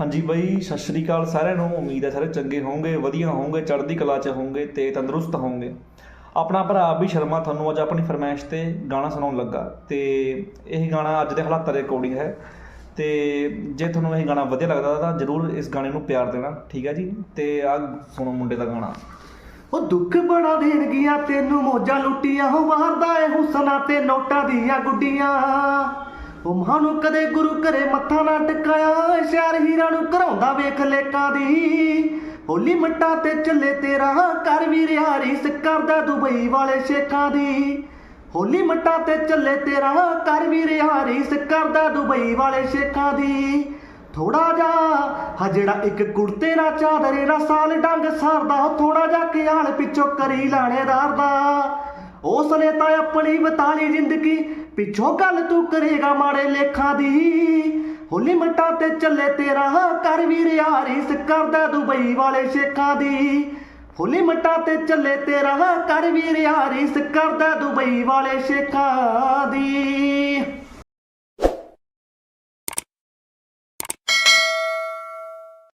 ਹਾਂਜੀ ਬਾਈ, ਸਤਿ ਸ਼੍ਰੀ ਅਕਾਲ ਸਾਰਿਆਂ ਨੂੰ। ਉਮੀਦ ਹੈ ਸਾਰੇ ਚੰਗੇ ਹੋਵੋਗੇ, ਵਧੀਆ ਹੋਵੋਗੇ, ਚੜ੍ਹਦੀ ਕਲਾ 'ਚ ਹੋਵੋਗੇ ਤੇ ਤੰਦਰੁਸਤ ਹੋਵੋਗੇ। ਆਪਣਾ ਭਰਾ ਵੀ ਸ਼ਰਮਾ ਤੁਹਾਨੂੰ ਅੱਜ ਆਪਣੀ ਫਰਮਾਇਸ਼ ਤੇ ਗਾਣਾ ਸੁਣਾਉਣ ਲੱਗਾ। ਤੇ ਇਹ ਗਾਣਾ ਅੱਜ ਦੇ ਹਾਲਾਤਾਂ ਦੇ ਅਕੋਰਡਿੰਗ ਹੈ। ਤੇ ਜੇ ਤੁਹਾਨੂੰ ਇਹ ਗਾਣਾ ਵਧੀਆ ਲੱਗਦਾ ਤਾਂ ਜਰੂਰ ਇਸ ਗਾਣੇ ਨੂੰ ਪਿਆਰ ਦੇਣਾ, ਠੀਕ ਹੈ ਜੀ? ਤੇ ਆ ਸੁਣੋ ਮੁੰਡੇ ਦਾ ਗਾਣਾ। ਉਹ ਦੁੱਖ ਬੜਾ ਦੇਣਗੀਆਂ ਤੈਨੂੰ ਮੋਜਾਂ ਲੁੱਟੀਆਂ ਹੋ ਮਾਰਦਾ ਏ ਹੁਸਨਾ ਤੇ ਨੋਟਾਂ ਦੀਆਂ ਗੁੱਡੀਆਂ। ਉਹ ਮਾਂ ਨੂੰ ਕਦੇ ਗੁਰੂ ਘਰੇ ਮੱਥਾ ਨਾ ਟਿਕਾਇਆ ਸ਼ਹਿਰ ਹੀਰਾ ਨੂੰ ਘਰਾਉਂਦਾ ਵੇਖ ਲੇਕਾਂ ਦੀ। ਹੋਲੀ ਮੱਟਾ ਤੇ ਚੱਲੇ ਤੇਰਾ ਕਰ ਵੀ ਰਿਹਾ ਰੀਸ ਕਰਦਾ ਦੁਬਈ ਵਾਲੇ ਸ਼ੇਖਾਂ ਦੀ। ਹੋਲੀ ਮੱਟਾ ਤੇ ਚੱਲੇ ਤੇਰਾ ਕਰ ਵੀ ਰਿਹਾ ਰੀਸ ਕਰਦਾ ਦੁਬਈ ਵਾਲੇ ਸ਼ੇਖਾਂ ਦੀ। ਥੋੜਾ ਜਾ ਹਾ ਜਿਹੜਾ ਇੱਕ ਕੁੜਤੇ ਨਾ ਚਾਦਰੇ ਨਾਲ ਸਾਲ ਡੰਗ ਸਰਦਾ ਥੋੜਾ ਜਾ ਖਿਆਲ ਪਿੱਛੋਂ ਕਰੀ ਲਾਣੇਦਾਰ ਦਾ। ਉਸ ਨੇ ਤਾਂ ਆਪਣੀ ਬਤਾਲੀ ਜ਼ਿੰਦਗੀ, ਪਿੱਛੋਂ ਗੱਲ ਤੂੰ ਕਰੇਗਾ ਮਾੜੇ ਲੇਖਾਂ ਦੀ। ਹੋਲੀ ਮੱਟਾ ਤੇ ਚੱਲੇ ਤੇਰਾ ਕਰ ਵੀ ਰਿਹਾ ਕਰਦਾ ਦੁਬਈ ਵਾਲੇ ਸ਼ੇਖਾਂ ਦੀ। ਹੋਲੀ ਮੱਟਾ ਤੇ ਚੱਲੇ ਤੇਰਾ ਕਰ ਵੀ ਰਿਹਾ ਕਰਦਾ ਦੁਬਈ ਵਾਲੇ ਸ਼ੇਖਾਂ ਦੀ।